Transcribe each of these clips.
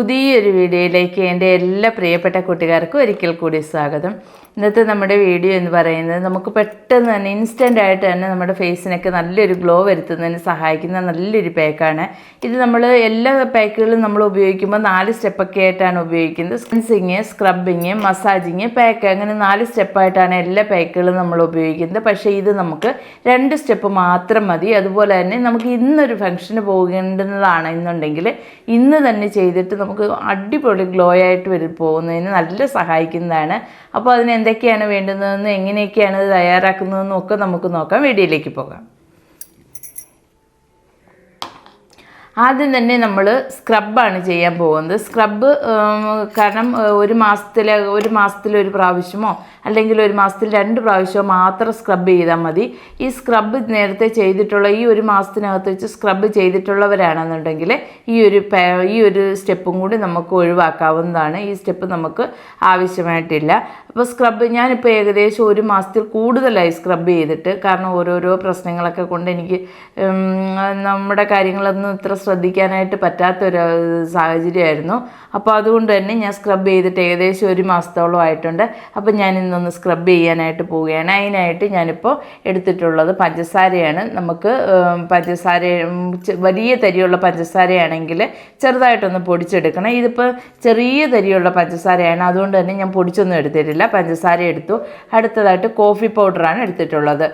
പുതിയൊരു വീഡിയോയിലേക്ക് എന്റെ എല്ലാ പ്രിയപ്പെട്ട കൂട്ടുകാർക്കും ഒരിക്കൽ കൂടി സ്വാഗതം. ഇന്നത്തെ നമ്മുടെ വീഡിയോ എന്ന് പറയുന്നത് നമുക്ക് പെട്ടെന്ന് തന്നെ ഇൻസ്റ്റന്റ് ആയിട്ട് തന്നെ നമ്മുടെ ഫേസിനൊക്കെ നല്ലൊരു ഗ്ലോ വരുത്തുന്നതിന് സഹായിക്കുന്ന നല്ലൊരു പാക്കാണ് ഇത് നമ്മൾ എല്ലാ പാക്കുകളും നമ്മൾ ഉപയോഗിക്കുമ്പോൾ നാല് സ്റ്റെപ്പൊക്കെ ആയിട്ടാണ് ഉപയോഗിക്കുന്നത്. സ്കിൻസിങ് സ്ക്രബിങ് മസാജിങ് പാക്ക് അങ്ങനെ നാല് സ്റ്റെപ്പായിട്ടാണ് എല്ലാ പാക്കുകളും നമ്മൾ ഉപയോഗിക്കുന്നത്. പക്ഷേ ഇത് നമുക്ക് രണ്ട് സ്റ്റെപ്പ് മാത്രം മതി. അതുപോലെ തന്നെ നമുക്ക് ഇന്നൊരു ഫംഗ്ഷന് പോകേണ്ടുന്നതാണ് ഇന്ന് തന്നെ ചെയ്തിട്ട് നമുക്ക് അടിപൊളി ഗ്ലോ ആയിട്ട് വരും പോകുന്നതിന് നല്ല സഹായിക്കുന്നതാണ്. അപ്പോൾ അതിന് എന്തൊക്കെയാണ് വേണ്ടുന്നതെന്നും എങ്ങനെയൊക്കെയാണ് ഇത് തയ്യാറാക്കുന്നതെന്നും ഒക്കെ നമുക്ക് നോക്കാം. വീഡിയോയിലേക്ക് പോകാം. ആദ്യം തന്നെ നമ്മൾ സ്ക്രബാണ് ചെയ്യാൻ പോകുന്നത്. സ്ക്രബ് കാരണം ഒരു മാസത്തിൽ ഒരു മാസത്തിൽ ഒരു പ്രാവശ്യമോ അല്ലെങ്കിൽ ഒരു മാസത്തിൽ രണ്ട് പ്രാവശ്യമോ മാത്രം സ്ക്രബ് ചെയ്താൽ മതി. ഈ സ്ക്രബ് നേരത്തെ ചെയ്തിട്ടുള്ള ഈ ഒരു മാസത്തിനകത്ത് വെച്ച് സ്ക്രബ് ചെയ്തിട്ടുള്ളവരാണെന്നുണ്ടെങ്കിൽ ഈ ഒരു ഈ ഒരു സ്റ്റെപ്പും കൂടി നമുക്ക് ഒഴിവാക്കാവുന്നതാണ്. ഈ സ്റ്റെപ്പ് നമുക്ക് ആവശ്യമായിട്ടില്ല. അപ്പോൾ സ്ക്രബ് ഞാനിപ്പോൾ ഏകദേശം ഒരു മാസത്തിൽ കൂടുതലായി സ്ക്രബ് ചെയ്തിട്ട് കാരണം ഓരോരോ പ്രശ്നങ്ങളൊക്കെ കൊണ്ട് എനിക്ക് നമ്മുടെ കാര്യങ്ങളൊന്നും ഇത്ര ശ്രദ്ധിക്കാനായിട്ട് പറ്റാത്തൊരു സാഹചര്യമായിരുന്നു. അപ്പോൾ അതുകൊണ്ട് തന്നെ ഞാൻ സ്ക്രബ് ചെയ്തിട്ട് ഏകദേശം ഒരു മാസത്തോളം ആയിട്ടുണ്ട്. അപ്പോൾ ഞാൻ ഇന്നൊന്ന് സ്ക്രബ് ചെയ്യാനായിട്ട് പോവുകയാണ്. അതിനായിട്ട് ഞാനിപ്പോൾ എടുത്തിട്ടുള്ളത് പഞ്ചസാരയാണ്. നമുക്ക് പഞ്ചസാര വലിയ തരിയുള്ള പഞ്ചസാരയാണെങ്കിൽ ചെറുതായിട്ടൊന്ന് പൊടിച്ചെടുക്കണം. ഇതിപ്പോൾ ചെറിയ തരിയുള്ള പഞ്ചസാരയാണ്. അതുകൊണ്ട് തന്നെ ഞാൻ പൊടിച്ചൊന്നും എടുത്തിട്ടില്ല. പഞ്ചസാര എടുത്തു. അടുത്തതായിട്ട് കോഫി പൗഡറാണ് എടുത്തിട്ടുള്ളത്.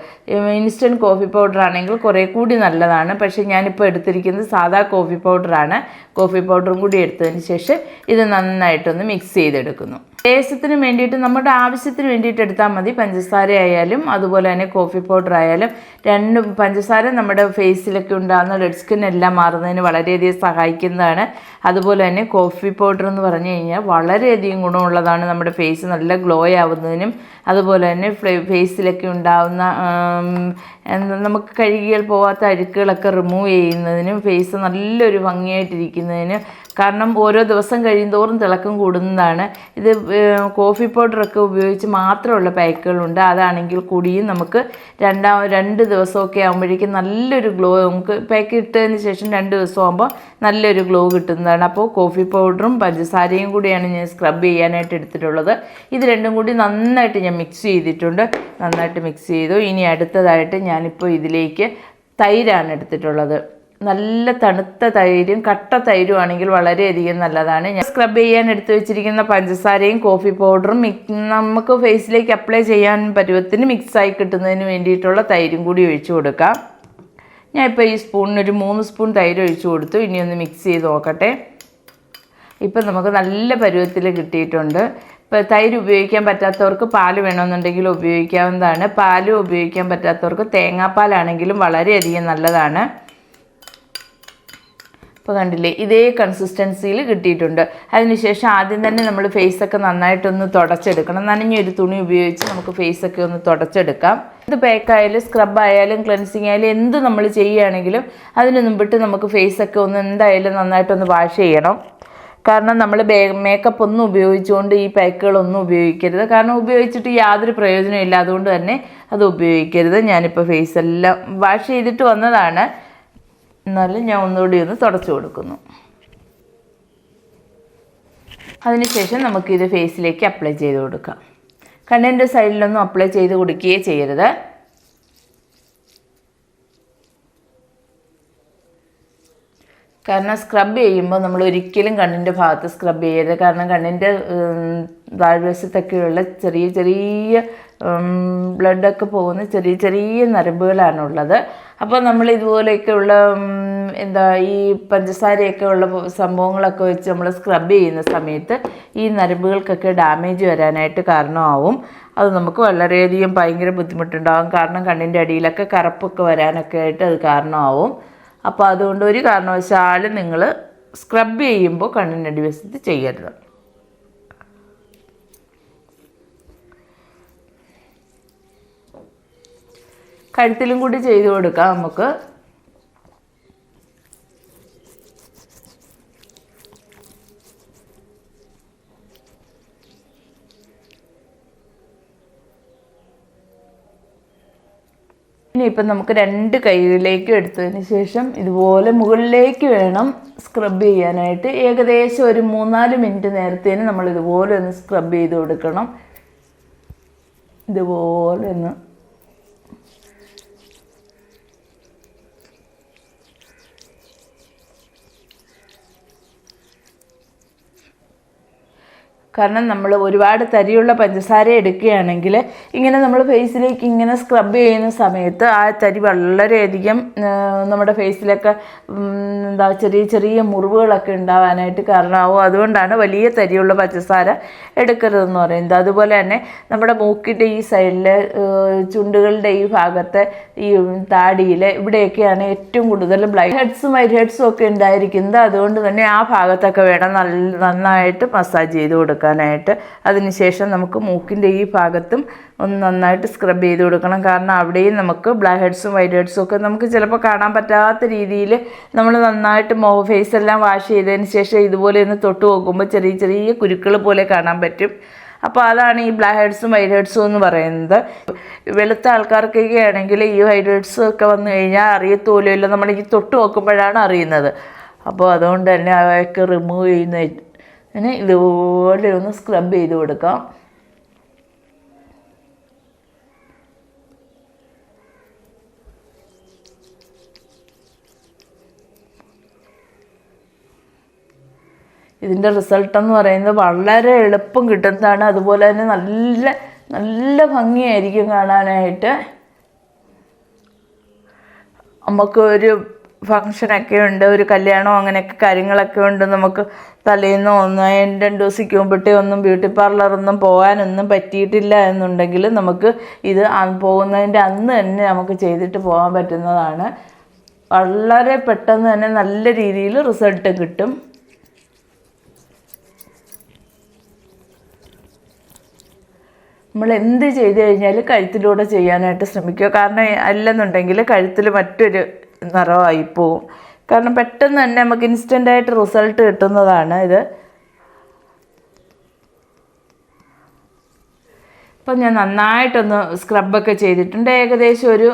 ഇൻസ്റ്റന്റ് കോഫി പൗഡർ ആണെങ്കിൽ കുറേ കൂടി നല്ലതാണ്. പക്ഷേ ഞാനിപ്പോൾ എടുത്തിരിക്കുന്നത് സാധാ കോഫി പൗഡറാണ് കോഫി പൗഡറും കൂടി എടുത്തതിന് ശേഷം ഇത് നന്നായിട്ടൊന്ന് മിക്സ് ചെയ്തെടുക്കുന്നു. ദേശത്തിന് വേണ്ടിയിട്ട് നമ്മുടെ ആവശ്യത്തിന് വേണ്ടിയിട്ട് എടുത്താൽ മതി. പഞ്ചസാര ആയാലും അതുപോലെ തന്നെ കോഫി പൗഡർ ആയാലും രണ്ട് പഞ്ചസാര നമ്മുടെ ഫേസിലൊക്കെ ഉണ്ടാകുന്ന ഡെഡ് സ്കിൻ എല്ലാം മാറുന്നതിന് വളരെയധികം സഹായിക്കുന്നതാണ്. അതുപോലെ തന്നെ കോഫി പൗഡർ എന്ന് പറഞ്ഞു കഴിഞ്ഞാൽ വളരെയധികം ഗുണമുള്ളതാണ് നമ്മുടെ ഫേസ് നല്ല ഗ്ലോ ആവുന്നതിനും അതുപോലെ തന്നെ ഫേസിലൊക്കെ ഉണ്ടാവുന്ന നമുക്ക് കഴുകിയാൽ പോവാത്ത അഴുക്കുകളൊക്കെ റിമൂവ് ചെയ്യുന്നതിനും ഫേസ് നല്ലൊരു ഭംഗിയായിട്ടിരിക്കുന്നതിനും കാരണം ഓരോ ദിവസം കഴിയുന്തോറും തിളക്കം കൂടുന്നതാണ്. ഇത് കോഫി പൗഡറൊക്കെ ഉപയോഗിച്ച് മാത്രമുള്ള പാക്കുകളുണ്ട് അതാണെങ്കിൽ കൂടിയും നമുക്ക് രണ്ടാം രണ്ട് ദിവസമൊക്കെ ആകുമ്പോഴേക്കും നല്ലൊരു ഗ്ലോ നമുക്ക് പാക്ക് ഇട്ടതിന് ശേഷം രണ്ട് ദിവസം ആകുമ്പോൾ നല്ലൊരു ഗ്ലോ കിട്ടുന്നതാണ്. അപ്പോൾ കോഫി പൗഡറും പഞ്ചസാരയും കൂടിയാണ് ഞാൻ സ്ക്രബ് ചെയ്യാനായിട്ട് എടുത്തിട്ടുള്ളത്. ഇത് രണ്ടും കൂടി നന്നായിട്ട് ഞാൻ മിക്സ് ചെയ്തിട്ടുണ്ട്. നന്നായിട്ട് മിക്സ് ചെയ്തു. ഇനി അടുത്തതായിട്ട് ഞാനിപ്പോൾ ഇതിലേക്ക് തൈരാണ് എടുത്തിട്ടുള്ളത്. നല്ല തണുത്ത തൈരും കട്ട തൈരും ആണെങ്കിൽ വളരെയധികം നല്ലതാണ്. ഞാൻ സ്ക്രബ് ചെയ്യാൻ എടുത്തു വെച്ചിരിക്കുന്ന പഞ്ചസാരയും കോഫി പൗഡറും മിക് നമുക്ക് ഫേസിലേക്ക് അപ്ലൈ ചെയ്യാൻ പരുവത്തിന് മിക്സായി കിട്ടുന്നതിന് വേണ്ടിയിട്ടുള്ള തൈരും കൂടി ഒഴിച്ചു കൊടുക്കാം. ഞാൻ ഇപ്പോൾ ഈ സ്പൂണിന് ഒരു മൂന്ന് സ്പൂൺ തൈര് ഒഴിച്ചു കൊടുത്തു. ഇനി ഒന്ന് മിക്സ് ചെയ്ത് നോക്കട്ടെ. ഇപ്പം നമുക്ക് നല്ല പരുവത്തിൽ കിട്ടിയിട്ടുണ്ട്. ഇപ്പോൾ തൈര് ഉപയോഗിക്കാൻ പറ്റാത്തവർക്ക് പാൽ വേണമെന്നുണ്ടെങ്കിൽ ഉപയോഗിക്കാവുന്നതാണ്. പാൽ ഉപയോഗിക്കാൻ പറ്റാത്തവർക്ക് തേങ്ങാപ്പാലാണെങ്കിലും വളരെയധികം നല്ലതാണ്. ഇപ്പോൾ കണ്ടില്ലേ ഇതേ കൺസിസ്റ്റൻസിയിൽ കിട്ടിയിട്ടുണ്ട്. അതിനുശേഷം ആദ്യം തന്നെ നമ്മൾ ഫേസൊക്കെ നന്നായിട്ടൊന്ന് തുടച്ചെടുക്കണം. നനഞ്ഞൊരു തുണി ഉപയോഗിച്ച് നമുക്ക് ഫേസൊക്കെ ഒന്ന് തുടച്ചെടുക്കാം. ഇത് പാക്കായാലും സ്ക്രബ് ആയാലും ക്ലെൻസിങ് ആയാലും എന്ത് നമ്മൾ ചെയ്യുകയാണെങ്കിലും അതിന് മുമ്പിട്ട് നമുക്ക് ഫേസൊക്കെ ഒന്ന് എന്തായാലും നന്നായിട്ടൊന്ന് വാഷ് ചെയ്യണം. കാരണം നമ്മൾ മേക്കപ്പ് ഒന്നും ഉപയോഗിച്ചുകൊണ്ട് ഈ പാക്കുകളൊന്നും ഉപയോഗിക്കരുത്. കാരണം ഉപയോഗിച്ചിട്ട് യാതൊരു പ്രയോജനമില്ല തന്നെ അത് ഉപയോഗിക്കരുത്. ഞാനിപ്പോൾ ഫേസ് എല്ലാം വാഷ് ചെയ്തിട്ട് വന്നതാണ്. എന്നാലും ഞാൻ ഒന്നുകൂടി ഒന്ന് തുടച്ചു കൊടുക്കുന്നു. അതിനുശേഷം നമുക്കിത് ഫേസിലേക്ക് അപ്ലൈ ചെയ്ത് കൊടുക്കാം. കണ്ണിന്റെ സൈഡിലൊന്നും അപ്ലൈ ചെയ്ത് കൊടുക്കുകയേ ചെയ്യരുത്. കാരണം സ്ക്രബ് ചെയ്യുമ്പോൾ നമ്മൾ ഒരിക്കലും കണ്ണിന്റെ ഭാഗത്ത് സ്ക്രബ് ചെയ്യരുത്. കാരണം കണ്ണിന്റെ താഴ്വശത്തൊക്കെയുള്ള ചെറിയ ചെറിയ ബ്ലഡൊക്കെ പോകുന്ന ചെറിയ ചെറിയ നരമ്പുകളാണുള്ളത്. അപ്പോൾ നമ്മൾ ഇതുപോലെയൊക്കെയുള്ള എന്താ ഈ പഞ്ചസാരയൊക്കെ ഉള്ള സംഭവങ്ങളൊക്കെ വെച്ച് നമ്മൾ സ്ക്രബ് ചെയ്യുന്ന സമയത്ത് ഈ നരമ്പുകൾക്കൊക്കെ ഡാമേജ് വരാനായിട്ട് കാരണമാവും. അത് നമുക്ക് വളരെയധികം ഭയങ്കര ബുദ്ധിമുട്ടുണ്ടാകും കാരണം കണ്ണിന്റെ അടിയിലൊക്കെ കറുപ്പൊക്കെ വരാനൊക്കെ ആയിട്ട് അത് കാരണമാവും. അപ്പോൾ അതുകൊണ്ട് ഒരു കാരണവശാലും നിങ്ങൾ സ്ക്രബ് ചെയ്യുമ്പോൾ കണ്ണിന്റെ അടിവശത്ത് ചെയ്യരുത്. കഴുത്തിലും കൂടി ചെയ്ത് കൊടുക്കാം നമുക്ക്. ഇനിയിപ്പം നമുക്ക് രണ്ട് കൈയിലേക്കും എടുത്തതിന് ശേഷം ഇതുപോലെ മുകളിലേക്ക് വേണം സ്ക്രബ് ചെയ്യാനായിട്ട്. ഏകദേശം ഒരു മൂന്നാൽ മിനിറ്റ് നേരത്തേന് നമ്മൾ ഇതുപോലെ ഒന്ന് സ്ക്രബ് ചെയ്ത് കൊടുക്കണം. ഇതുപോലെ ഒന്ന് കാരണം നമ്മൾ ഒരുപാട് തരിയുള്ള പഞ്ചസാര എടുക്കുകയാണെങ്കിൽ ഇങ്ങനെ നമ്മൾ ഫേസിലേക്ക് ഇങ്ങനെ സ്ക്രബ് ചെയ്യുന്ന സമയത്ത് ആ തരി വളരെയധികം നമ്മുടെ ഫേസിലൊക്കെ എന്താ ചെറിയ ചെറിയ മുറിവുകളൊക്കെ ഉണ്ടാവാനായിട്ട് കാരണമാവും. അതുകൊണ്ടാണ് വലിയ തരിയുള്ള പഞ്ചസാര എടുക്കരുതെന്ന് പറയുന്നത്. അതുപോലെ തന്നെ നമ്മുടെ മൂക്കിന്റെ ഈ സൈഡിലെ ചുണ്ടുകളുടെ ഈ ഭാഗത്തെ ഈ താടിയിൽ ഇവിടെയൊക്കെയാണ് ഏറ്റവും കൂടുതൽ ബ്ലൈറ്റ് ഹെഡ്സും വൈറ്റ് ഹെഡ്സും ഒക്കെ ഉണ്ടായിരിക്കുന്നത്. അതുകൊണ്ട് തന്നെ ആ ഭാഗത്തൊക്കെ വേണം നല്ല നന്നായിട്ട് മസാജ് ചെയ്ത് കൊടുക്കാനായിട്ട് അതിനുശേഷം നമുക്ക് മൂക്കിന്റെ ഈ ഭാഗത്തും ഒന്ന് നന്നായിട്ട് സ്ക്രബ് ചെയ്ത് കൊടുക്കണം. കാരണം അവിടെയും നമുക്ക് ബ്ലാക്ക് ഹെഡ്സും വൈറ്റ് ഹെഡ്സും ഒക്കെ നമുക്ക് ചിലപ്പോൾ കാണാൻ പറ്റാത്ത രീതിയിൽ നമ്മൾ നന്നായിട്ട് മോ ഫേസ് എല്ലാം വാഷ് ചെയ്തതിന് ശേഷം ഇതുപോലെ ഒന്ന് തൊട്ട് നോക്കുമ്പോൾ ചെറിയ ചെറിയ കുരുക്കൾ പോലെ കാണാൻ പറ്റും. അപ്പോൾ അതാണ് ഈ ബ്ലാക്ക് ഹെഡ്സും വൈറ്റ് ഹെഡ്സും എന്ന് പറയുന്നത്. വെളുത്ത ആൾക്കാർക്കൊക്കെ ആണെങ്കിൽ ഈ വൈറ്റ് ഹെഡ്സും ഒക്കെ വന്നു കഴിഞ്ഞാൽ അറിയത്തോലുമില്ല നമ്മൾ ഈ തൊട്ട് നോക്കുമ്പോഴാണ് അറിയുന്നത്. അപ്പോൾ അതുകൊണ്ട് തന്നെ അവയൊക്കെ റിമൂവ് ചെയ്യുന്ന അതിന് ഇതുപോലെ ഒന്ന് സ്ക്രബ് ചെയ്ത് കൊടുക്കാം. ഇതിന്റെ റിസൾട്ട് എന്ന് പറയുന്നത് വളരെ എളുപ്പം കിട്ടുന്നതാണ്. അതുപോലെ തന്നെ നല്ല നല്ല ഭംഗിയായിരിക്കും കാണാനായിട്ട്. നമുക്ക് ഒരു ഫങ്ഷനൊക്കെ ഉണ്ട് ഒരു കല്യാണം അങ്ങനെയൊക്കെ കാര്യങ്ങളൊക്കെ ഉണ്ട്. നമുക്ക് തലേന്നോ ഒന്ന് രണ്ട് ദിവസത്തേക്ക് മുമ്പിട്ടേ ഒന്നും ബ്യൂട്ടി പാർലറൊന്നും പോകാനൊന്നും പറ്റിയിട്ടില്ല എന്നുണ്ടെങ്കിൽ നമുക്ക് ഇത് പോകുന്നതിന്റെ അന്ന് തന്നെ നമുക്ക് ചെയ്തിട്ട് പോകാൻ പറ്റുന്നതാണ്. വളരെ പെട്ടെന്ന് തന്നെ നല്ല രീതിയിൽ റിസൾട്ട് കിട്ടും. നമ്മൾ എന്ത് ചെയ്ത് കഴിഞ്ഞാൽ കഴുത്തിലൂടെ ചെയ്യാനായിട്ട് ശ്രമിക്കുക. കാരണം അല്ലെന്നുണ്ടെങ്കിൽ കഴുത്തിൽ മറ്റൊരു നിറമായി പോവും. കാരണം പെട്ടെന്ന് തന്നെ നമുക്ക് ഇൻസ്റ്റന്റായിട്ട് റിസൾട്ട് കിട്ടുന്നതാണ് ഇത്. ഇപ്പം ഞാൻ നന്നായിട്ടൊന്ന് സ്ക്രബൊക്കെ ചെയ്തിട്ടുണ്ട്. ഏകദേശം ഒരു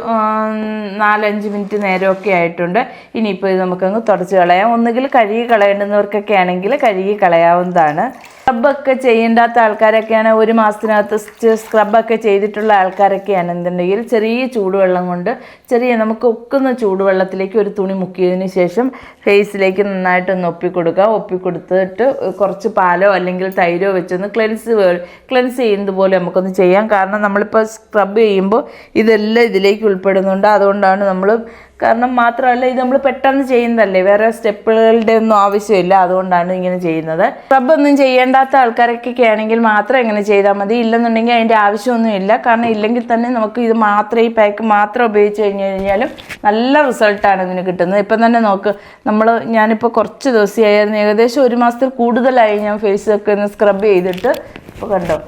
നാലഞ്ച് മിനിറ്റ് നേരമൊക്കെ ആയിട്ടുണ്ട്. ഇനിയിപ്പോൾ ഇത് നമുക്കങ്ങ് തുടച്ച് കളയാം. ഒന്നുകിൽ കഴുകി കളയേണ്ടുന്നവർക്കൊക്കെ ആണെങ്കിൽ കഴുകി കളയാവുന്നതാണ്. സ്ക്രബൊക്കെ ചെയ്യേണ്ടാത്ത ആൾക്കാരൊക്കെയാണ് ഒരു മാസത്തിനകത്ത് സ്ക്രബൊക്കെ ചെയ്തിട്ടുള്ള ആൾക്കാരൊക്കെയാണ് എന്തുണ്ടെങ്കിൽ ചെറിയ ചൂടുവെള്ളം കൊണ്ട് ചെറിയ നമുക്ക് ഒക്കുന്ന ചൂടുവെള്ളത്തിലേക്ക് ഒരു തുണി മുക്കിയതിന് ശേഷം ഫേസിലേക്ക് നന്നായിട്ടൊന്ന് ഒപ്പിക്കൊടുക്കുക. ഒപ്പിക്കൊടുത്തിട്ട് കുറച്ച് പാലോ അല്ലെങ്കിൽ തൈരോ വെച്ചൊന്ന് ക്ലെൻസ് ക്ലെൻസ് ചെയ്യുന്നത് പോലെ നമുക്കൊന്ന് ചെയ്യാം. കാരണം നമ്മളിപ്പോൾ സ്ക്രബ് ചെയ്യുമ്പോൾ ഇതെല്ലാം ഇതിലേക്ക് ഉൾപ്പെടുന്നുണ്ട്. അതുകൊണ്ടാണ് നമ്മൾ കാരണം മാത്രമല്ല ഇത് നമ്മൾ പെട്ടെന്ന് ചെയ്യുന്നതല്ലേ. വേറെ സ്റ്റെപ്പുകളുടെ ഒന്നും ആവശ്യമില്ല. അതുകൊണ്ടാണ് ഇങ്ങനെ ചെയ്യുന്നത്. സ്ക്രബ് ഒന്നും ചെയ്യേണ്ടാത്ത ആൾക്കാരൊക്കെ ആണെങ്കിൽ മാത്രം ഇങ്ങനെ ചെയ്താൽ മതി. ഇല്ലെന്നുണ്ടെങ്കിൽ അതിന്റെ ആവശ്യമൊന്നുമില്ല കാരണം ഇല്ലെങ്കിൽ തന്നെ നമുക്ക് ഇത് മാത്രം ഈ പാക്ക് മാത്രം ഉപയോഗിച്ച് കഴിഞ്ഞ് കഴിഞ്ഞാലും നല്ല റിസൾട്ടാണ് ഇതിന് കിട്ടുന്നത്. ഇപ്പം തന്നെ നോക്ക് നമ്മൾ ഞാനിപ്പോൾ കുറച്ച് ദിവസമായിരുന്നു. ഏകദേശം ഒരു മാസത്തിൽ കൂടുതലായി ഞാൻ ഫേസ് ഒക്കെ ഒന്ന് സ്ക്രബ് ചെയ്തിട്ട് ഇപ്പോൾ കണ്ടോ?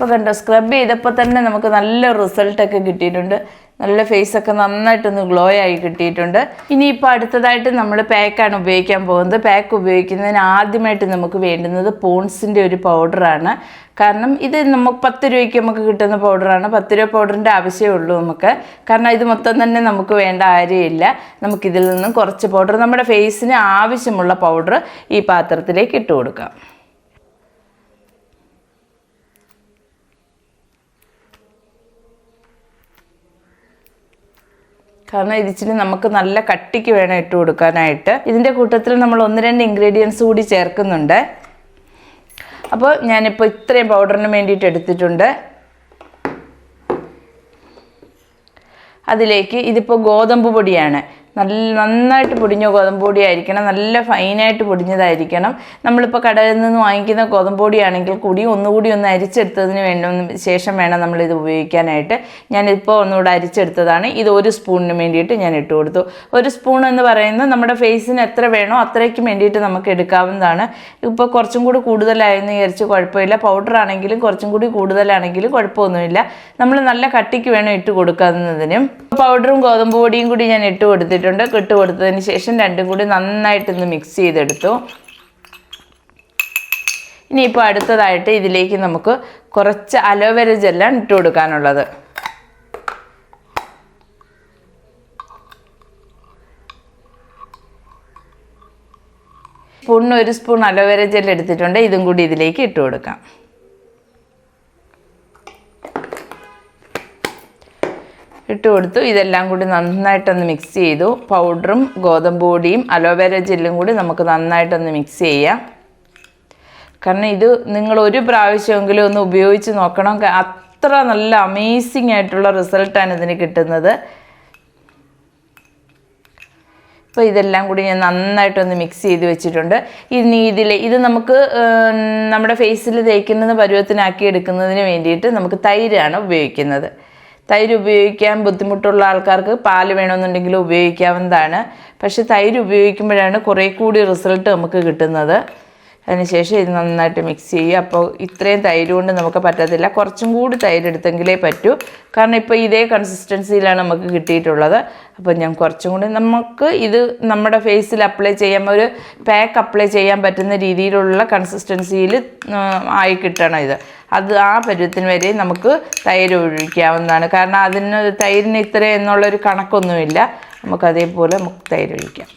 ഇപ്പോൾ കണ്ടോ? സ്ക്രബ് ചെയ്തപ്പോൾ തന്നെ നമുക്ക് നല്ല റിസൾട്ടൊക്കെ കിട്ടിയിട്ടുണ്ട്. നല്ല ഫേസ് ഫേസൊക്കെ നന്നായിട്ടൊന്ന് ഗ്ലോ ആയി കിട്ടിയിട്ടുണ്ട്. ഇനിയിപ്പോൾ അടുത്തതായിട്ട് നമ്മൾ പാക്കാണ് ഉപയോഗിക്കാൻ പോകുന്നത്. പാക്ക് ഉപയോഗിക്കുന്നതിന് ആദ്യമായിട്ട് നമുക്ക് വേണ്ടുന്നത് പോൺസിന്റെ ഒരു പൗഡറാണ് കാരണം ഇത് നമുക്ക് പത്ത് രൂപയ്ക്ക് നമുക്ക് കിട്ടുന്ന പൗഡറാണ് പത്ത് രൂപ പൗഡറിന്റെ ആവശ്യമേ ഉള്ളൂ നമുക്ക്. കാരണം ഇത് മൊത്തം തന്നെ നമുക്ക് വേണ്ട കാര്യമില്ല. നമുക്കിതിൽ നിന്നും കുറച്ച് പൗഡർ നമ്മുടെ ഫേസിന് ആവശ്യമുള്ള പൗഡർ ഈ പാത്രത്തിലേക്ക് ഇട്ട് കൊടുക്കാം. കാരണം ഇത് ഇച്ചിരി നമുക്ക് നല്ല കട്ടിക്ക് വേണം ഇട്ട് കൊടുക്കാനായിട്ട്. ഇതിന്റെ കൂട്ടത്തിൽ നമ്മൾ ഒന്ന് രണ്ട് ഇൻഗ്രീഡിയൻസ് കൂടി ചേർക്കുന്നുണ്ട്. അപ്പോൾ ഞാനിപ്പോൾ ഇത്രയും പൗഡറിന് വേണ്ടിയിട്ട് എടുത്തിട്ടുണ്ട്. അതിലേക്ക് ഇതിപ്പോൾ ഗോതമ്പ് പൊടിയാണ്. നല്ല നന്നായിട്ട് പൊടിഞ്ഞ ഗോതമ്പ് പൊടി ആയിരിക്കണം. നല്ല ഫൈനായിട്ട് പൊടിഞ്ഞതായിരിക്കണം. നമ്മളിപ്പോൾ കടയിൽ നിന്ന് വാങ്ങിക്കുന്ന ഗോതമ്പ് പൊടിയാണെങ്കിൽ കൂടി ഒന്നുകൂടി ഒന്ന് അരിച്ചെടുത്തതിന് വേണ്ട ശേഷം വേണം നമ്മളിത് ഉപയോഗിക്കാനായിട്ട്. ഞാനിപ്പോൾ ഒന്നുകൂടെ അരിച്ചെടുത്തതാണ്. ഇത് ഒരു സ്പൂണിന് വേണ്ടിയിട്ട് ഞാൻ ഇട്ട് കൊടുത്തു. ഒരു സ്പൂൺ എന്ന് പറയുന്നത് നമ്മുടെ ഫേസിന് എത്ര വേണോ അത്രയ്ക്ക് വേണ്ടിയിട്ട് നമുക്ക് എടുക്കാവുന്നതാണ്. ഇപ്പോൾ കുറച്ചും കൂടി കൂടുതലായെന്ന് വിചാരിച്ച് കുഴപ്പമില്ല. പൗഡർ ആണെങ്കിലും കുറച്ചും കൂടി കൂടുതലാണെങ്കിലും കുഴപ്പമൊന്നുമില്ല. നമ്മൾ നല്ല കട്ടിക്ക് വേണം ഇട്ട് കൊടുക്കുന്നതിനും പൗഡറും ഗോതമ്പ് പൊടിയും കൂടി ഞാൻ ഇട്ട് കൊടുത്തിട്ടുണ്ട് കിട്ട് കൊടുത്തതിന് ശേഷം രണ്ടും കൂടി നന്നായിട്ടൊന്ന് മിക്സ് ചെയ്തെടുത്തു. ഇനിയിപ്പോൾ അടുത്തതായിട്ട് ഇതിലേക്ക് നമുക്ക് കുറച്ച് അലോവേര ജെല്ലാണ് ഇട്ട് കൊടുക്കാനുള്ളത്. സ്പൂണിന് ഒരു സ്പൂൺ അലോവേര ജെൽ എടുത്തിട്ടുണ്ട്. ഇതും കൂടി ഇതിലേക്ക് ഇട്ട് കൊടുക്കാം. ഇട്ട് കൊടുത്തു. ഇതെല്ലാം കൂടി നന്നായിട്ടൊന്ന് മിക്സ് ചെയ്തു. പൗഡറും ഗോതമ്പ് പൊടിയും അലോവേര ജെല്ലും കൂടി നമുക്ക് നന്നായിട്ടൊന്ന് മിക്സ് ചെയ്യാം. കാരണം ഇത് നിങ്ങൾ ഒരു പ്രാവശ്യമെങ്കിലും ഒന്ന് ഉപയോഗിച്ച് നോക്കണം. അത്ര നല്ല അമേസിങ് ആയിട്ടുള്ള റിസൾട്ടാണ് ഇതിന് കിട്ടുന്നത്. അപ്പോൾ ഇതെല്ലാം കൂടി ഞാൻ നന്നായിട്ടൊന്ന് മിക്സ് ചെയ്ത് വെച്ചിട്ടുണ്ട്. ഇനി ഇതിൽ ഇത് നമുക്ക് നമ്മുടെ ഫേസിൽ തേക്കുന്നത് പരുവത്തിനാക്കി എടുക്കുന്നതിന് വേണ്ടിയിട്ട് നമുക്ക് തൈരാണ് ഉപയോഗിക്കുന്നത്. തൈര് ഉപയോഗിക്കാൻ ബുദ്ധിമുട്ടുള്ള ആൾക്കാർക്ക് പാൽ വേണമെന്നുണ്ടെങ്കിൽ ഉപയോഗിക്കാവുന്നതാണ്. പക്ഷേ തൈര് ഉപയോഗിക്കുമ്പോഴാണ് കുറേ കൂടി റിസൾട്ട് നമുക്ക് കിട്ടുന്നത്. അതിനുശേഷം ഇത് നന്നായിട്ട് മിക്സ് ചെയ്യുക. അപ്പോൾ ഇത്രയും തൈര് കൊണ്ട് നമുക്ക് പറ്റത്തില്ല. കുറച്ചും കൂടി തൈര് എടുത്തെങ്കിലേ പറ്റൂ. കാരണം ഇപ്പോൾ ഇതേ കൺസിസ്റ്റൻസിയിലാണ് നമുക്ക് കിട്ടിയിട്ടുള്ളത്. അപ്പോൾ ഞാൻ കുറച്ചും കൂടി നമുക്ക് ഇത് നമ്മുടെ ഫേസിൽ അപ്ലൈ ചെയ്യാൻ ഒരു പാക്ക് അപ്ലൈ ചെയ്യാൻ പറ്റുന്ന രീതിയിലുള്ള കൺസിസ്റ്റൻസിയിൽ ആയി കിട്ടണം ഇത്. അത് ആ പരുവത്തിന് വരെ നമുക്ക് തൈര് ഒഴിക്കാവുന്നതാണ്. കാരണം അതിന് തൈരിന് ഇത്ര എന്നുള്ളൊരു കണക്കൊന്നുമില്ല. നമുക്ക് അതേപോലെ നമുക്ക് തൈര് ഒഴിക്കാം.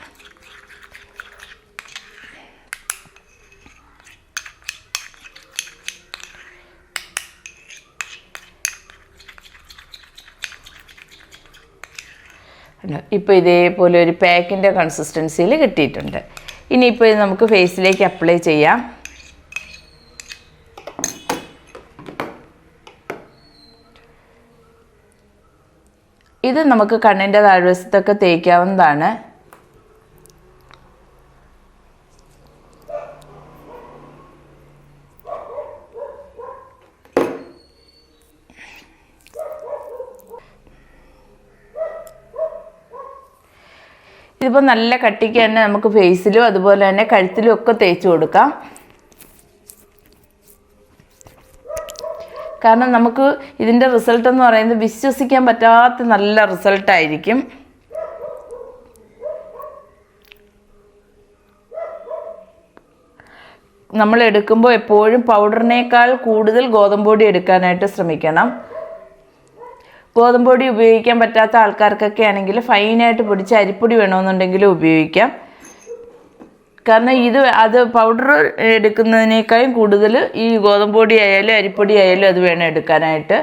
ഇപ്പോൾ ഇതേപോലെ ഒരു പാക്കിന്റെ കൺസിസ്റ്റൻസിയിൽ കിട്ടിയിട്ടുണ്ട്. ഇനിയിപ്പോൾ ഇത് നമുക്ക് ഫേസിലേക്ക് അപ്ലൈ ചെയ്യാം. ഇത് നമുക്ക് കണ്ണിന്റെ താഴ്വശത്തൊക്കെ തേക്കാവുന്നതാണ്. ഇതിപ്പോൾ നല്ല കട്ടിക്ക് തന്നെ നമുക്ക് ഫേസിലും അതുപോലെ തന്നെ കഴുത്തിലും ഒക്കെ തേച്ച് കൊടുക്കാം. കാരണം നമുക്ക് ഇതിന്റെ റിസൾട്ട് എന്ന് പറയുന്നത് വിശ്വസിക്കാൻ പറ്റാത്ത നല്ല റിസൾട്ടായിരിക്കും നമ്മൾ എടുക്കുമ്പോൾ എപ്പോഴും പൗഡറിനേക്കാൾ കൂടുതൽ ഗോതമ്പൊടി എടുക്കാനായിട്ട് ശ്രമിക്കണം. ഗോതമ്പ് പൊടി ഉപയോഗിക്കാൻ പറ്റാത്ത ആൾക്കാർക്കൊക്കെ ആണെങ്കിൽ ഫൈനായിട്ട് പൊടിച്ച് അരിപ്പൊടി വേണമെന്നുണ്ടെങ്കിൽ ഉപയോഗിക്കാം. കാരണം ഇത് അത് പൗഡർ എടുക്കുന്നതിനേക്കാളും കൂടുതൽ ഈ ഗോതമ്പൊടി ആയാലും അരിപ്പൊടി ആയാലും അത് വേണം എടുക്കാനായിട്ട്.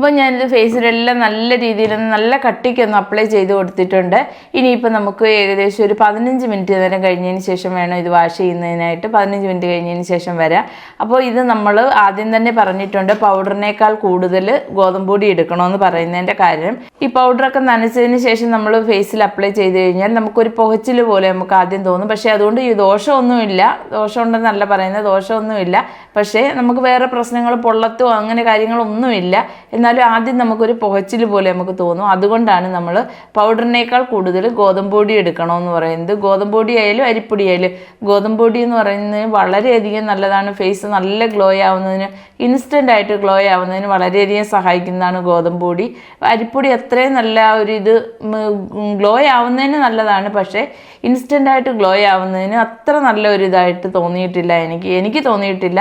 അപ്പോൾ ഞാനിത് ഫേസിലെല്ലാം നല്ല രീതിയിൽ നല്ല കട്ടിക്കൊന്ന് അപ്ലൈ ചെയ്ത് കൊടുത്തിട്ടുണ്ട്. ഇനിയിപ്പോൾ നമുക്ക് ഏകദേശം ഒരു പതിനഞ്ച് മിനിറ്റ് നേരം കഴിഞ്ഞതിന് ശേഷം വേണം ഇത് വാഷ് ചെയ്യുന്നതിനായിട്ട്. പതിനഞ്ച് മിനിറ്റ് കഴിഞ്ഞതിന് ശേഷം വരാം. അപ്പോൾ ഇത് നമ്മൾ ആദ്യം തന്നെ പറഞ്ഞിട്ടുണ്ട് പൗഡറിനേക്കാൾ കൂടുതൽ ഗോതമ്പ് പൊടി എടുക്കണമെന്ന് പറയുന്നതിന്റെ കാര്യം. ഈ പൗഡറൊക്കെ നനച്ചതിന് ശേഷം നമ്മൾ ഫേസിൽ അപ്ലൈ ചെയ്ത് കഴിഞ്ഞാൽ നമുക്കൊരു പുകച്ചിൽ പോലെ നമുക്ക് ആദ്യം തോന്നും. പക്ഷേ അതുകൊണ്ട് ഈ ദോഷമൊന്നുമില്ല. ദോഷമുണ്ടെന്നല്ല പറയുന്നത്. ദോഷമൊന്നുമില്ല. പക്ഷേ നമുക്ക് വേറെ പ്രശ്നങ്ങൾ പൊള്ളത്തോ അങ്ങനെ കാര്യങ്ങളൊന്നുമില്ല. എന്നാലും ആദ്യം നമുക്കൊരു പുകച്ചിൽ പോലെ നമുക്ക് തോന്നും. അതുകൊണ്ടാണ് നമ്മൾ പൗഡറിനേക്കാൾ കൂടുതൽ ഗോതമ്പ് പൊടി എടുക്കണമെന്ന് പറയുന്നത്. ഗോതമ്പ് പൊടി ആയാലും അരിപ്പൊടി ആയാലും. ഗോതമ്പ് പൊടി എന്ന് പറയുന്നത് വളരെയധികം നല്ലതാണ്. ഫേസ് നല്ല ഗ്ലോ ആവുന്നതിന് ഇൻസ്റ്റന്റ് ആയിട്ട് ഗ്ലോ ആവുന്നതിന് വളരെയധികം സഹായിക്കുന്നതാണ് ഗോതമ്പ് പൊടി അരിപ്പൊടി അത്രയും നല്ല ഒരു ഇത് ഗ്ലോ ആവുന്നതിന് നല്ലതാണ്. പക്ഷേ ഇൻസ്റ്റന്റ് ആയിട്ട് ഗ്ലോ ആവുന്നതിന് അത്ര നല്ല ഒരു ഇതായിട്ട് തോന്നിയിട്ടില്ല എനിക്ക്. എനിക്ക് തോന്നിയിട്ടില്ല.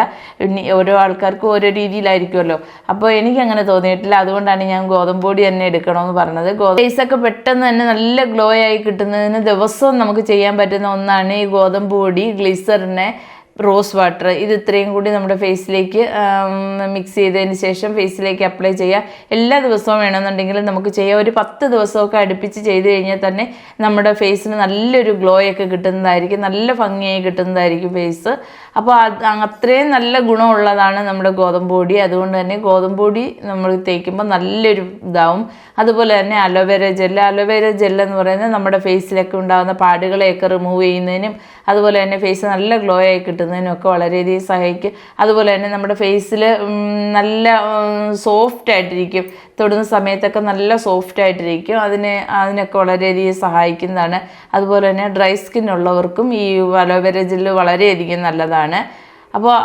ഓരോ ആൾക്കാർക്കും ഓരോ രീതിയിലായിരിക്കുമല്ലോ. അപ്പോൾ എനിക്ക് അങ്ങനെ തോന്നിയിട്ടില്ല. അതുകൊണ്ടാണ് ഞാൻ ഗോതമ്പ് പൊടി തന്നെ എടുക്കണമെന്ന് പറഞ്ഞത്. ഫേസൊക്കെ പെട്ടെന്ന് തന്നെ നല്ല ഗ്ലോ ആയി കിട്ടുന്നതിന് ദിവസവും നമുക്ക് ചെയ്യാൻ പറ്റുന്ന ഒന്നാണ് ഈ ഗോതമ്പ് പൊടി ഗ്ലിസറിനെ റോസ് വാട്ടർ. ഇത് ഇത്രയും കൂടി നമ്മുടെ ഫേസിലേക്ക് മിക്സ് ചെയ്തതിന് ശേഷം ഫേസിലേക്ക് അപ്ലൈ ചെയ്യുക എല്ലാ ദിവസവും വേണമെന്നുണ്ടെങ്കിൽ നമുക്ക് ചെയ്യാം. ഒരു പത്ത് ദിവസമൊക്കെ അടുപ്പിച്ച് ചെയ്ത് കഴിഞ്ഞാൽ തന്നെ നമ്മുടെ ഫേസിന് നല്ലൊരു ഗ്ലോ ഒക്കെ കിട്ടുന്നതായിരിക്കും. നല്ല ഭംഗിയായി കിട്ടുന്നതായിരിക്കും ഫേസ്. അപ്പോൾ അത് അത്രയും നല്ല ഗുണമുള്ളതാണ് നമ്മുടെ ഗോതമ്പ് പൊടി. അതുകൊണ്ട് തന്നെ ഗോതമ്പ് പൊടി നമ്മൾ തേക്കുമ്പോൾ നല്ലൊരു ഇതാവും. അതുപോലെ തന്നെ അലോവേര ജെല്ല് അലോവേര ജെല്ല് എന്ന് പറയുന്നത് നമ്മുടെ ഫേസിലൊക്കെ ഉണ്ടാകുന്ന പാടുകളെയൊക്കെ റിമൂവ് ചെയ്യുന്നതിനും അതുപോലെ തന്നെ ഫേസ് നല്ല ഗ്ലോ ആയി കിട്ടുന്നതിനും ഒക്കെ വളരെയധികം സഹായിക്കും. അതുപോലെ തന്നെ നമ്മുടെ ഫേസിൽ നല്ല സോഫ്റ്റ് ആയിട്ടിരിക്കും. തൊടുന്ന സമയത്തൊക്കെ നല്ല സോഫ്റ്റ് ആയിട്ടിരിക്കും. അതിന് അതിനൊക്കെ വളരെയധികം സഹായിക്കുന്നതാണ്. അതുപോലെ തന്നെ ഡ്രൈ സ്കിൻ ഉള്ളവർക്കും ഈ അലോവേര ജെല്ല് വളരെയധികം നല്ലതാണ്. അപ്പോൾ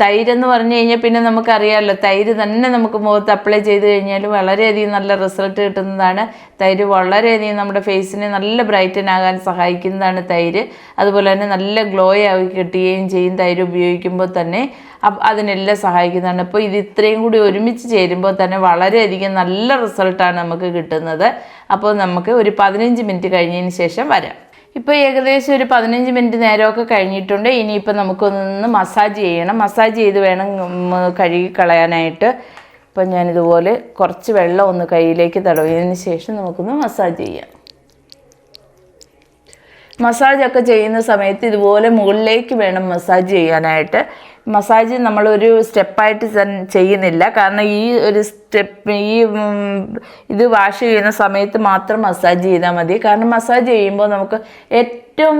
തൈരെന്ന് പറഞ്ഞു കഴിഞ്ഞാൽ പിന്നെ നമുക്കറിയാമല്ലോ തൈര് തന്നെ നമുക്ക് മുഖത്ത് അപ്ലൈ ചെയ്ത് കഴിഞ്ഞാൽ വളരെയധികം നല്ല റിസൾട്ട് കിട്ടുന്നതാണ്. തൈര് വളരെയധികം നമ്മുടെ ഫേസിനെ നല്ല ബ്രൈറ്റൻ ആകാൻ സഹായിക്കുന്നതാണ് തൈര്. അതുപോലെ തന്നെ നല്ല ഗ്ലോ ആയി കിട്ടുകയും ചെയ്യും തൈര് ഉപയോഗിക്കുമ്പോൾ തന്നെ. അതിനെല്ലാം സഹായിക്കുന്നതാണ്. അപ്പോൾ ഇത് ഇത്രയും കൂടി ഒരുമിച്ച് ചേരുമ്പോൾ തന്നെ വളരെയധികം നല്ല റിസൾട്ടാണ് നമുക്ക് കിട്ടുന്നത്. അപ്പോൾ നമുക്ക് ഒരു പതിനഞ്ച് മിനിറ്റ് കഴിഞ്ഞതിന് ശേഷം വരാം. ഇപ്പോൾ ഏകദേശം ഒരു പതിനഞ്ച് മിനിറ്റ് നേരമൊക്കെ കഴിഞ്ഞിട്ടുണ്ട്. ഇനിയിപ്പോൾ നമുക്കൊന്ന് മസാജ് ചെയ്യണം. മസാജ് ചെയ്ത് വേണം കഴുകി കളയാനായിട്ട്. ഇപ്പം ഞാനിതുപോലെ കുറച്ച് വെള്ളം ഒന്ന് കയ്യിലേക്ക് തടവിയതിന് ശേഷം നമുക്കൊന്ന് മസാജ് ചെയ്യാം. മസാജൊക്കെ ചെയ്യുന്ന സമയത്ത് ഇതുപോലെ മുകളിലേക്ക് വേണം മസാജ് ചെയ്യാനായിട്ട്. മസാജ് നമ്മളൊരു സ്റ്റെപ്പായിട്ട് ചെയ്യുന്നില്ല. കാരണം ഈ ഒരു സ്റ്റെപ്പ് ഈ ഇത് വാഷ് ചെയ്യുന്ന സമയത്ത് മാത്രം മസാജ് ചെയ്താൽ മതി. കാരണം മസാജ് ചെയ്യുമ്പോൾ നമുക്ക് ഏറ്റവും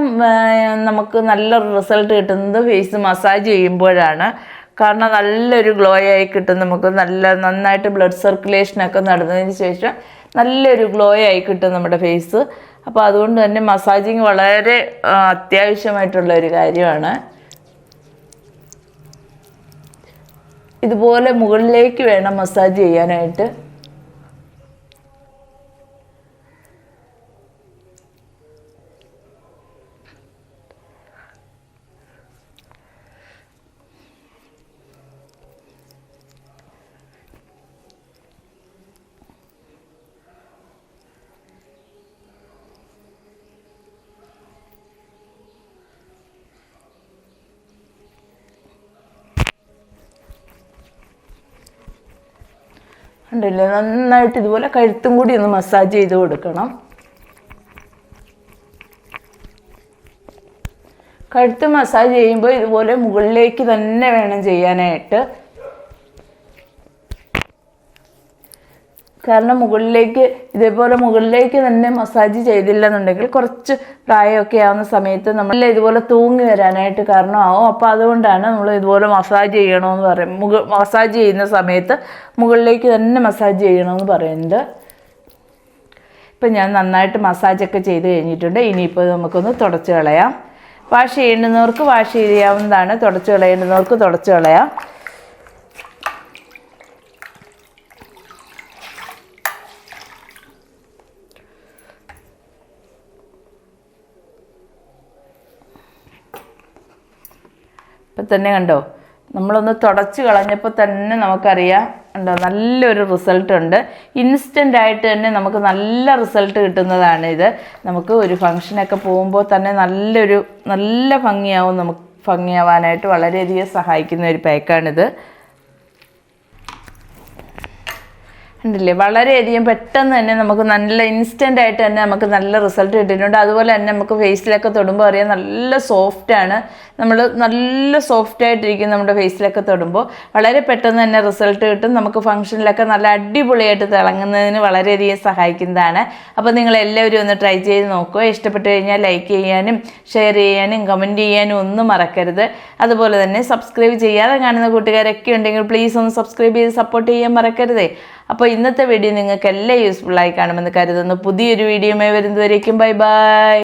നമുക്ക് നല്ല റിസൾട്ട് കിട്ടുന്നത് ഫേസ് മസാജ് ചെയ്യുമ്പോഴാണ്. കാരണം നല്ലൊരു ഗ്ലോ ആയി കിട്ടും നമുക്ക്. നല്ല നന്നായിട്ട് ബ്ലഡ് സർക്കുലേഷനൊക്കെ നടന്നതിന് ശേഷം നല്ലൊരു ഗ്ലോ ആയി കിട്ടും നമ്മുടെ ഫേസ്. അപ്പോൾ അതുകൊണ്ട് തന്നെ മസാജിങ് വളരെ അത്യാവശ്യമായിട്ടുള്ള ഒരു കാര്യമാണ്. ഇതുപോലെ മുകളിലേക്ക് വേണം മസാജ് ചെയ്യാനായിട്ട്. ഉണ്ടല്ലേ? നന്നായിട്ട് ഇതുപോലെ കഴുത്തും കൂടി ഒന്ന് മസാജ് ചെയ്ത് കൊടുക്കണം. കഴുത്ത് മസാജ് ചെയ്യുമ്പോൾ ഇതുപോലെ മുകളിലേക്ക് തന്നെ വേണം ചെയ്യാനായിട്ട്. കാരണം മുകളിലേക്ക് ഇതേപോലെ മുകളിലേക്ക് തന്നെ മസാജ് ചെയ്തില്ലെന്നുണ്ടെങ്കിൽ കുറച്ച് പ്രായമൊക്കെ ആവുന്ന സമയത്ത് നമ്മൾ ഇതുപോലെ തൂങ്ങി വരാനായിട്ട് കാരണമാവും. അപ്പോൾ അതുകൊണ്ടാണ് നമ്മൾ ഇതുപോലെ മസാജ് ചെയ്യണമെന്ന് പറയും മുക മസാജ് ചെയ്യുന്ന സമയത്ത് മുകളിലേക്ക് തന്നെ മസാജ് ചെയ്യണമെന്ന് പറയുന്നത്. ഇപ്പം ഞാൻ നന്നായിട്ട് മസാജൊക്കെ ചെയ്ത് കഴിഞ്ഞിട്ടുണ്ട്. ഇനിയിപ്പോൾ നമുക്കൊന്ന് തുടച്ച് കളയാം. വാഷ് ചെയ്യേണ്ടുന്നവർക്ക് വാഷ് ചെയ്യാവുന്നതാണ്. തുടച്ച് കളയേണ്ടുന്നവർക്ക് തുടച്ച് കളയാം. ഇപ്പം തന്നെ കണ്ടോ? നമ്മളൊന്ന് തുടച്ച് കളഞ്ഞപ്പോൾ തന്നെ നമുക്കറിയാം ഉണ്ടോ നല്ലൊരു റിസൾട്ട് ഉണ്ട്. ഇൻസ്റ്റന്റ് ആയിട്ട് തന്നെ നമുക്ക് നല്ല റിസൾട്ട് കിട്ടുന്നതാണ് ഇത്. നമുക്ക് ഒരു ഫങ്ഷനൊക്കെ പോകുമ്പോൾ തന്നെ നല്ലൊരു നല്ല ഭംഗിയാവും നമുക്ക് ഭംഗിയാവാനായിട്ട് വളരെയധികം സഹായിക്കുന്ന ഒരു പാക്കാണിത്. ഉണ്ടല്ലേ? വളരെയധികം പെട്ടെന്ന് തന്നെ നമുക്ക് നല്ല ഇൻസ്റ്റന്റ് ആയിട്ട് തന്നെ നമുക്ക് നല്ല റിസൾട്ട് കിട്ടിയിട്ടുണ്ട്. അതുപോലെ തന്നെ നമുക്ക് ഫേസിലൊക്കെ തൊടുമ്പോൾ അറിയാം നല്ല സോഫ്റ്റാണ് നമ്മൾ നല്ല സോഫ്റ്റ് ആയിട്ടിരിക്കും നമ്മുടെ ഫേസിലൊക്കെ തൊടുമ്പോൾ വളരെ പെട്ടെന്ന് തന്നെ റിസൾട്ട് കിട്ടും. നമുക്ക് ഫംഗ്ഷനിലൊക്കെ നല്ല അടിപൊളിയായിട്ട് തിളങ്ങുന്നതിന് വളരെയധികം സഹായിക്കുന്നതാണ്. അപ്പോൾ നിങ്ങൾ എല്ലാവരും ഒന്ന് ട്രൈ ചെയ്ത് നോക്കുക. ഇഷ്ടപ്പെട്ട് കഴിഞ്ഞാൽ ലൈക്ക് ചെയ്യാനും ഷെയർ ചെയ്യാനും കമന്റ് ചെയ്യാനും ഒന്നും മറക്കരുത്. അതുപോലെ തന്നെ സബ്സ്ക്രൈബ് ചെയ്യാതെ കാണുന്ന കൂട്ടുകാരൊക്കെ ഉണ്ടെങ്കിൽ പ്ലീസ് ഒന്ന് സബ്സ്ക്രൈബ് ചെയ്ത് സപ്പോർട്ട് ചെയ്യാൻ മറക്കരുതേ. അപ്പോൾ ഇന്നത്തെ വീഡിയോ നിങ്ങൾക്ക് എല്ലാം യൂസ്ഫുള്ളായി കാണുമെന്ന് കരുതുന്നു. പുതിയൊരു വീഡിയോയുമായി വരുന്നതുവരേക്കും. Bye bye